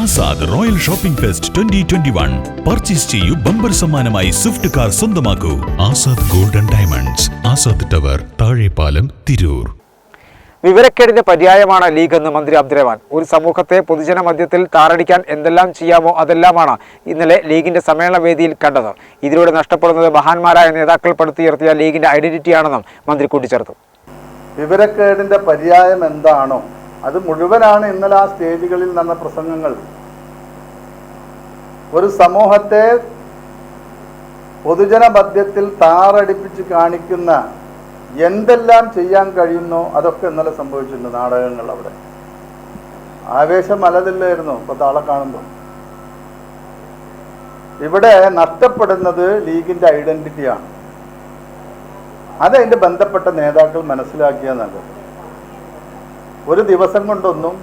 Azad royal shopping fest twenty twenty one. Purchase ചെയ്യൂ bumper സമ്മാനമായി Swift car സ്വന്തമാക്കൂ. Azad golden diamonds Azad tower Thazhepalam Tirur. വിവരക്കേടിന്റെ പര്യായമാണ് league എന്ന് മന്ത്രി അബ്ദുറഹ്മാൻ. ഒരു സമൂഹത്തെ പൊതുജന മധ്യത്തിൽ താറടിക്കാൻ എന്തെല്ലാം ചെയ്യാമോ അതെല്ലാമാണ് ഇന്നലെ ലീഗിന്റെ സമ്മേളന വേദിയിൽ കണ്ടത്. ഇതിലൂടെ നഷ്ടപ്പെടുന്നത് മഹാന്മാരായ നേതാക്കൾ പടുത്തുയർത്തിയ ലീഗിന്റെ ഐഡന്റിറ്റിയാണെന്നും മന്ത്രി കൂട്ടിച്ചേർത്തു. വിവരക്കേടിന്റെ പര്യായം എന്താണോ അത് മുഴുവനാണ് ഇന്നലെ ആ സ്റ്റേജുകളിൽ നടന്ന പ്രസംഗങ്ങൾ. ഒരു സമൂഹത്തെ പൊതുജന മധ്യത്തിൽ താറടിപ്പിച്ച് കാണിക്കുന്ന എന്തെല്ലാം ചെയ്യാൻ കഴിയുന്നോ അതൊക്കെ ഇന്നലെ സംഭവിച്ചിട്ടുണ്ട് നാടകങ്ങൾ അവിടെ. ആവേശം അലതില്ലായിരുന്നു ഇപ്പൊ താളെ കാണുമ്പോൾ. ഇവിടെ നഷ്ടപ്പെടുന്നത് ലീഗിന്റെ ഐഡന്റിറ്റിയാണ്. അതതിന്റെ ബന്ധപ്പെട്ട നേതാക്കൾ മനസ്സിലാക്കിയ നല്ലത് ഒരു ദിവസം കൊണ്ടൊന്നും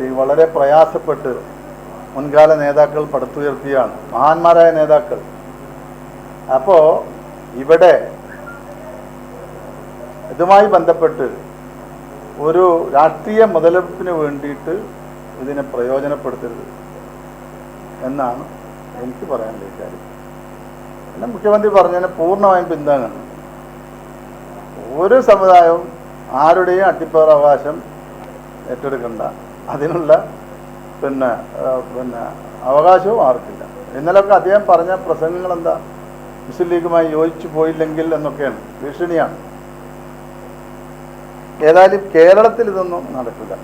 ലീഗ് വളരെ പ്രയാസപ്പെട്ട് മുൻകാല നേതാക്കൾ പടുത്തുയർത്തിയാണ്. മഹാന്മാരായ നേതാക്കൾ. അപ്പോൾ ഇവിടെ ഇതുമായി ബന്ധപ്പെട്ട് ഒരു രാഷ്ട്രീയ മുതലെടുപ്പിന് വേണ്ടിയിട്ട് ഇതിനെ പ്രയോജനപ്പെടുത്തരുത് എന്നാണ് എനിക്ക് പറയാനുള്ള കാര്യം. പിന്നെ മുഖ്യമന്ത്രി പറഞ്ഞതിനെ പൂർണമായും പിന്താങ്ങണം. ഒരു സമുദായവും ആരുടെയും അട്ടിപ്പേറവകാശം ഏറ്റെടുക്കണ്ട. അതിനുള്ള പിന്നെ പിന്നെ അവകാശവും ആർക്കില്ല. ഇന്നലൊക്കെ അദ്ദേഹം പറഞ്ഞ പ്രസംഗങ്ങൾ എന്താ മുസ്ലിം ലീഗുമായി യോജിച്ചു പോയില്ലെങ്കിൽ എന്നൊക്കെയാണ്. ഭീഷണിയാണ്. ഏതായാലും കേരളത്തിൽ ഇതൊന്നും നടക്കില്ല.